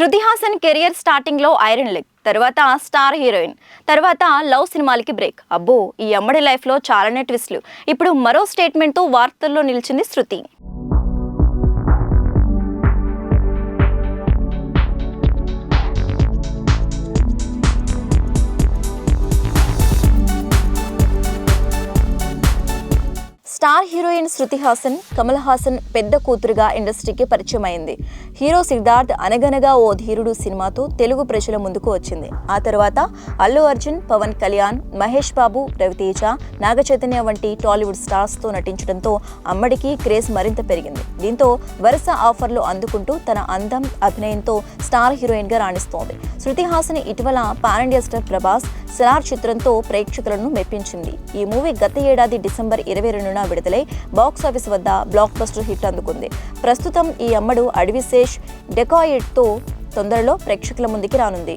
శృతి Haasan career స్టార్టింగ్లో iron leg తర్వాత star heroine తర్వాత లవ్ సినిమాలకి బ్రేక్. అబ్బో ఈ అమ్మడి లైఫ్లో చాలానే ట్విస్ట్లు. ఇప్పుడు మరో స్టేట్మెంట్తో వార్తల్లో నిలిచింది శృతి. స్టార్ హీరోయిన్ శృతి హాసన్ కమల్ హాసన్ పెద్ద కూతురుగా ఇండస్ట్రీకి పరిచయం అయింది హీరో సిద్ధార్థ్ అనగనగా ఓ ధీరుడు సినిమాతో తెలుగు ప్రజల ముందుకు వచ్చింది. ఆ తర్వాత అల్లు అర్జున్ పవన్ కళ్యాణ్ మహేష్ బాబు రవితేజ నాగచైతన్య వంటి టాలీవుడ్ స్టార్స్తో నటించడంతో అమ్మడికి క్రేజ్ మరింత పెరిగింది. దీంతో వరుస ఆఫర్లు అందుకుంటూ తన అందం అభినయంతో స్టార్ హీరోయిన్గా రాణిస్తోంది. శృతి హాసన్ ఇటీవల పాన్ ఇండియా స్టార్ ప్రభాస్ సినార్ చిత్రంతో ప్రేక్షకులను మెప్పించింది. ఈ మూవీ గత ఏడాది డిసెంబర్ ఇరవై రెండున విడుదలై బాక్స్ ఆఫీస్ వద్ద బ్లాక్ బస్టర్ హిట్ అందుకుంది. ప్రస్తుతం ఈ అమ్మడు అడవిశేష్ డెకాయిడ్తో తొందరలో ప్రేక్షకుల ముందుకి రానుంది.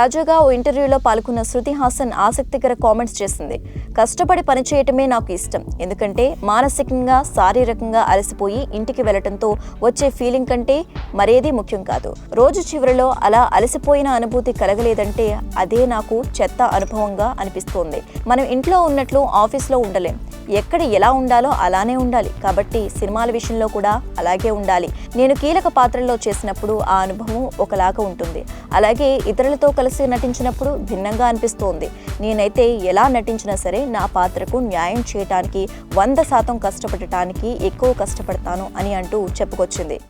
తాజాగా ఓ ఇంటర్వ్యూలో పాల్గొన్న శృతి హాసన్ ఆసక్తికర కామెంట్స్ చేసింది. కష్టపడి పనిచేయటమే నాకు ఇష్టం. ఎందుకంటే మానసికంగా శారీరకంగా అలసిపోయి ఇంటికి వెళ్ళటంతో వచ్చే ఫీలింగ్ కంటే మరేది ముఖ్యం కాదు. రోజు చివరిలో అలా అలసిపోయిన అనుభూతి కలగలేదంటే అదే నాకు చెత్త అనుభవంగా అనిపిస్తోంది. మనం ఇంట్లో ఉన్నట్లు ఆఫీస్లో ఉండలేం. ఎక్కడ ఎలా ఉండాలో అలానే ఉండాలి. కాబట్టి సినిమాల విషయంలో కూడా అలాగే ఉండాలి. నేను కీలక పాత్రల్లో చేసినప్పుడు ఆ అనుభవం ఒకలాగా ఉంటుంది. అలాగే ఇతరులతో కలిసి నటించినప్పుడు భిన్నంగా అనిపిస్తోంది. నేనైతే ఎలా నటించినా సరే నా పాత్రకు న్యాయం చేయటానికి వంద శాతం కష్టపడటానికి ఎక్కువ కష్టపడతాను అని అంటూ చెప్పుకొచ్చింది.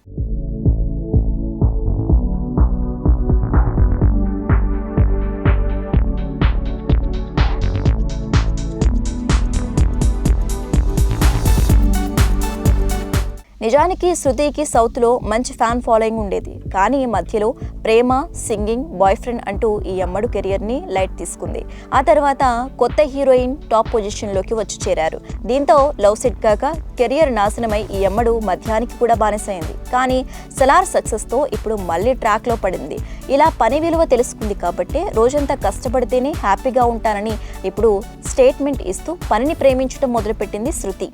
నిజానికి శృతికి సౌత్లో మంచి ఫ్యాన్ ఫాలోయింగ్ ఉండేది. కానీ మధ్యలో ప్రేమ సింగింగ్ బాయ్ ఫ్రెండ్ అంటూ ఈ అమ్మడు కెరియర్ని లైట్ తీసుకుంది. ఆ తర్వాత కొత్త హీరోయిన్ టాప్ పొజిషన్లోకి వచ్చి చేరారు. దీంతో లవ్ సెట్ కాక కెరియర్ నాశనమై ఈ అమ్మడు మధ్యానికి కూడా బానిసైంది. కానీ సలార్ సక్సెస్తో ఇప్పుడు మళ్ళీ ట్రాక్లో పడింది. ఇలా పని విలువ తెలుసుకుంది కాబట్టి రోజంతా కష్టపడితేనే హ్యాపీగా ఉంటానని ఇప్పుడు స్టేట్మెంట్ ఇస్తూ పనిని ప్రేమించడం మొదలుపెట్టింది శృతి.